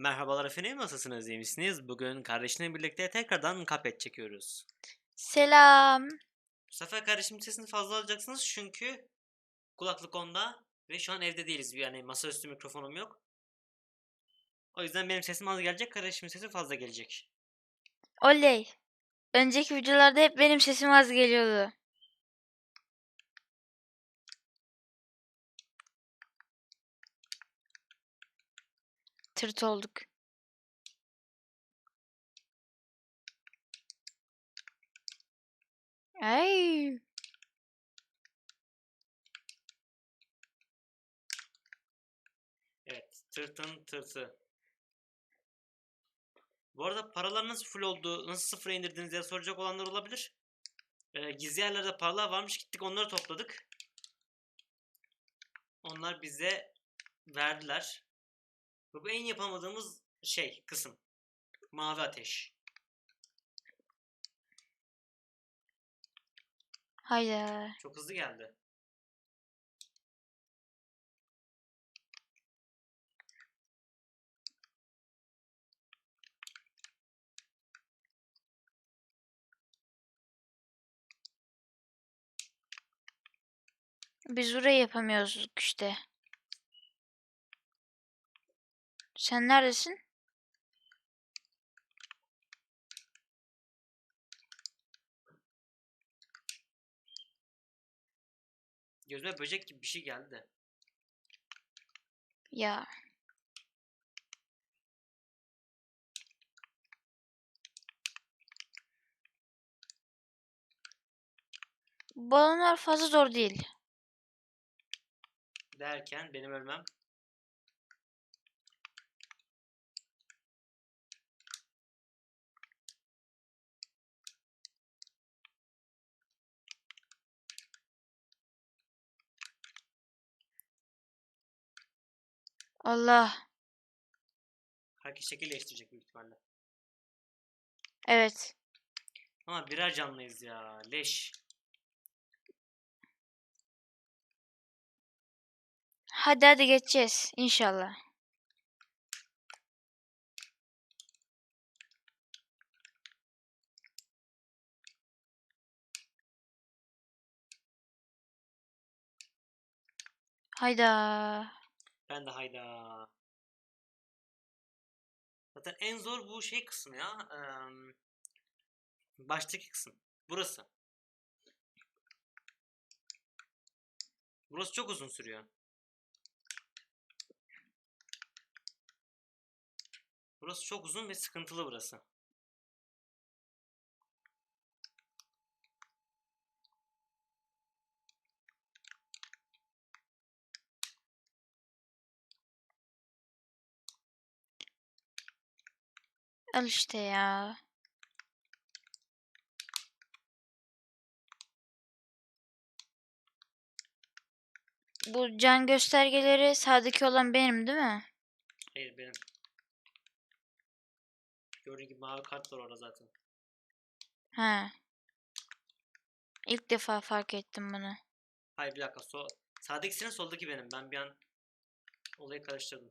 Merhabalar efendim, nasılsınız, iyi misiniz? Bugün kardeşimle birlikte tekrardan Cuphead çekiyoruz. Selam. Bu sefer kardeşimin sesini fazla alacaksınız çünkü kulaklık onda ve şu an evde değiliz. Yani masaüstü mikrofonum yok. O yüzden benim sesim az gelecek, kardeşimin sesi fazla gelecek. Oley. Önceki videolarda hep benim sesim az geliyordu. Tırt olduk. Ay. Evet, tırtın tırtı. Bu arada paralar nasıl full oldu, nasıl sıfıra indirdiniz diye soracak olanlar olabilir. Ee, gizli yerlerde paralar varmış, gittik onları topladık. Onlar bize verdiler. Ve bu en yapamadığımız şey, kısım. Mavi ateş. Hayda. Çok hızlı geldi. Biz burayı yapamıyoruz işte. Sen neredesin? Gözüme böcek gibi bir şey geldi. Ya. Balonlar fazla zor değil. Derken benim ölmem. Allah. Herkes şekil değiştirecek büyük ihtimalle. Evet. Ama birer canlıyız ya. Leş. Hadi hadi geçeceğiz inşallah. Hayda. Ben de hayda. Zaten en zor bu şey kısmı ya. eee, baştaki kısım. Burası. Burası çok uzun sürüyor. Burası çok uzun ve sıkıntılı burası. Al işte ya. Bu can göstergeleri sağdaki olan benim değil mi? Hayır benim. Gördüğün gibi mavi kart var orada zaten. He. İlk defa fark ettim bunu. Hayır bir dakika. Sol, sağdaki senin soldaki benim. Ben bir an olayı karıştırdım.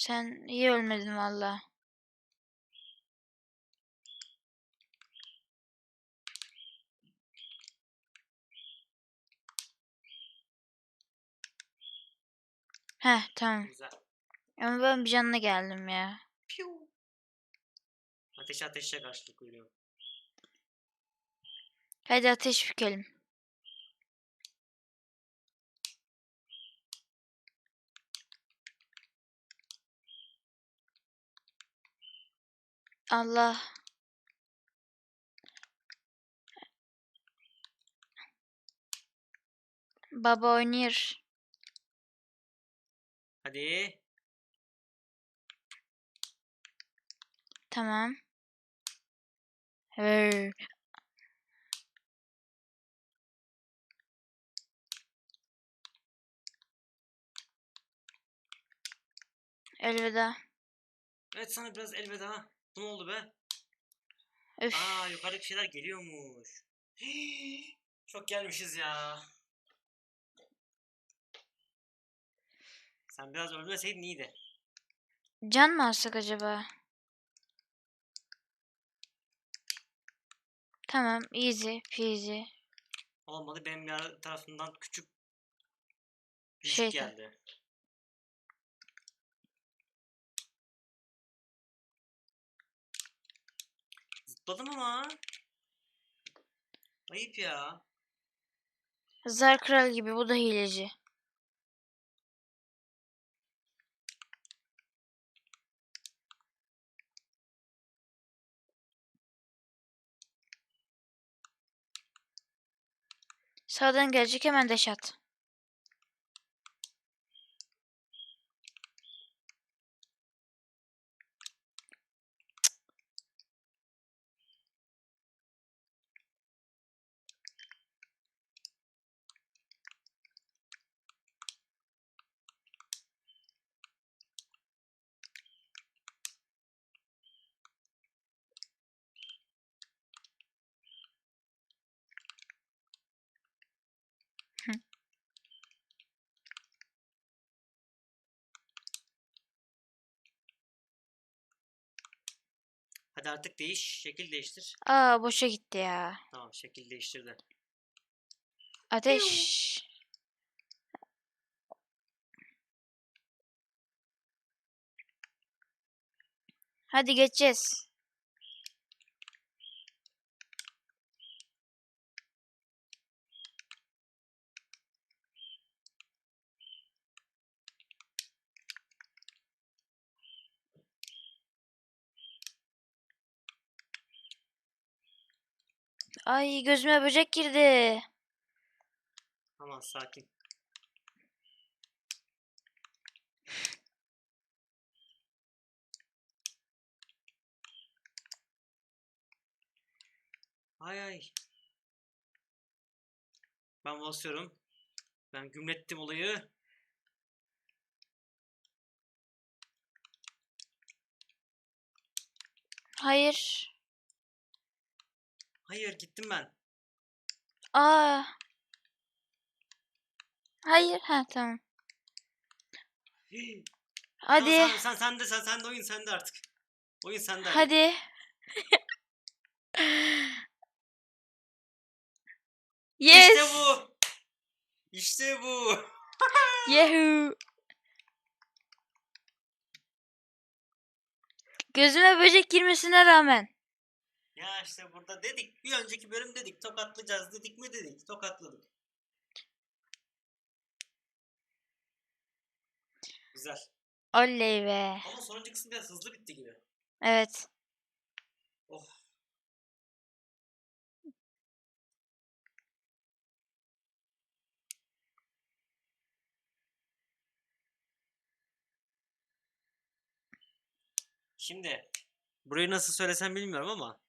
Sen iyi ölmedin valla. Heh tamam. Güzel. Ama ben bir canına geldim ya. Piu. Ateş ateşe karşılık veriyor. Hadi ateş bükelim. Allah. Baba oynuyor. Hadi. Tamam. Hey. Elveda. Evet sana biraz elveda. Ne oldu be? Üf. Aa yukarıdaki şeyler geliyormuş. Çok gelmişiz ya. Sen biraz ölmeseydin iyiydi. Can mı alsak acaba? Tamam, easy peasy. Olmadı benim bir tarafından küçük bir Şeytan. geldi. Zıpladım ama. Ayıp ya. Zar kral gibi bu da hileci. Sağdan gelecek hemen deş at. Artık değiş. Şekil değiştir. Aa boşa gitti ya. Tamam şekil değiştirdi. Ateş. Hadi geçeceğiz. Ay gözüme böcek girdi. Tamam sakin. Ay ay. Ben basıyorum. Ben gümlettim olayı. Hayır. Hayır gittim ben. Aa. Hayır. Ha tamam. Hii. Hadi. Tamam, sen, sen, sen de sen, sen de oyun sende artık. Oyun sende. hadi. Hadi. yes. İşte bu. İşte bu. Yahoo. Gözüme böcek girmesine rağmen. Ya işte burada dedik. Bir önceki bölüm dedik. Tokatlayacağız dedik mi dedik. Tokatladık. Güzel. Oley be. Ama sonuncu kısım biraz hızlı bitti gibi. Evet. Oh. Şimdi burayı nasıl söylesem bilmiyorum ama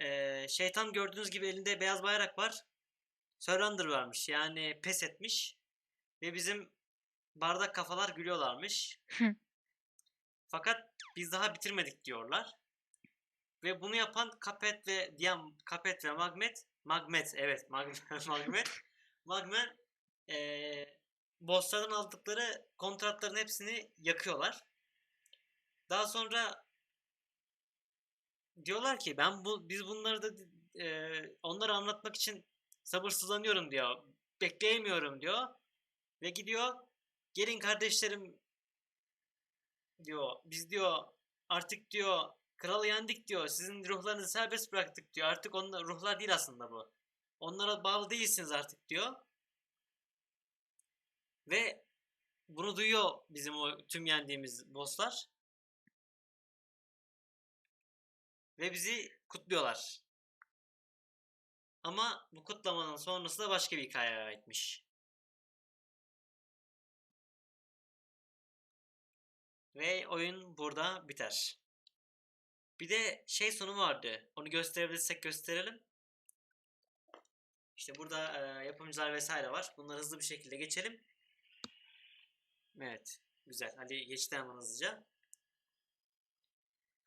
eee, şeytan gördüğünüz gibi elinde beyaz bayrak var. Surrender vermiş yani pes etmiş ve bizim bardak kafalar gülüyorlarmış. Fakat biz daha bitirmedik diyorlar. Ve bunu yapan Kapet ve diyen Kapet ve Magmet Magmet evet Mag- Magmet Magmet eee bossların aldıkları kontratların hepsini yakıyorlar. Daha sonra diyorlar ki ben bu biz bunları da eee onları anlatmak için sabırsızlanıyorum diyor. Bekleyemiyorum diyor. Ve gidiyor gelin kardeşlerim diyor. Biz diyor artık diyor kralı yendik diyor. Sizin ruhlarınızı serbest bıraktık diyor. Artık onlar ruhlar değil aslında bu. Onlara bağlı değilsiniz artık diyor. Ve bunu duyuyor bizim o tüm yendiğimiz bosslar. Ve bizi kutluyorlar. Ama bu kutlamanın sonrası da başka bir hikayeye aitmiş. Ve oyun burada biter. Bir de şey sonu vardı. Onu gösterebilirsek gösterelim. İşte burada e, yapımcılar vesaire var. Bunları hızlı bir şekilde geçelim. Evet. Güzel. Hadi geçti hızlıca.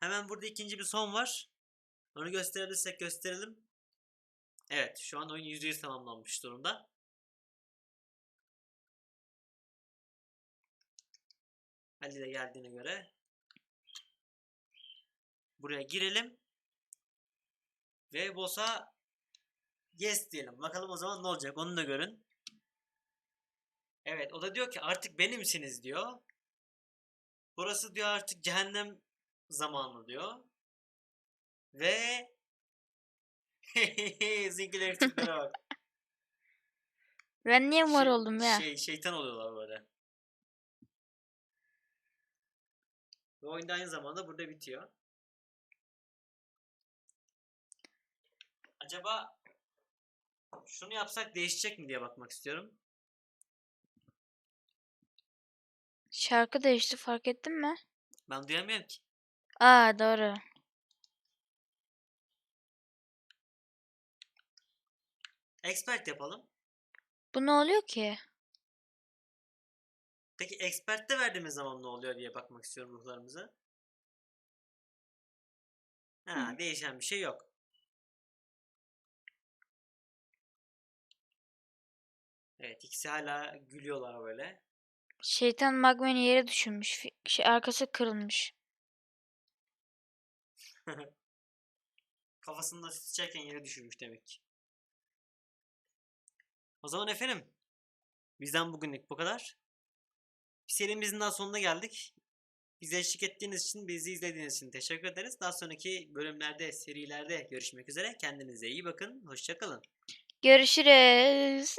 Hemen burada ikinci bir son var. Onu gösterebilirsek gösterelim. Evet şu an oyun %100 tamamlanmış durumda. Ali de geldiğine göre buraya girelim ve boss'a yes diyelim. Bakalım o zaman ne olacak onu da görün. Evet o da diyor ki artık benimsiniz diyor. Burası diyor artık cehennem zamanı diyor. Ve Zinkilerin tiplere bak. Ben niye mor Şey- oldum ya? Şey, şeytan oluyorlar böyle. Ve oyun da aynı zamanda burada bitiyor. Acaba şunu yapsak değişecek mi diye bakmak istiyorum. Şarkı değişti fark ettin mi? Ben duyamıyorum ki. Aa doğru. Expert yapalım. Bu ne oluyor ki? Peki expert'te verdiğimiz zaman ne oluyor diye bakmak istiyorum ruhlarımıza. Ha, Hı. değişen bir şey yok. Evet, ikisi hala gülüyorlar böyle. Şeytan Magmen'i yere düşürmüş. Fi- Şey, arkası kırılmış. Kafasında sıçarken yere düşürmüş demek ki. O zaman efendim, bizden bugünlük bu kadar. Serimizin daha sonuna geldik. Bize eşlik ettiğiniz için, bizi izlediğiniz için teşekkür ederiz. Daha sonraki bölümlerde, serilerde görüşmek üzere. Kendinize iyi bakın. Hoşçakalın. Görüşürüz.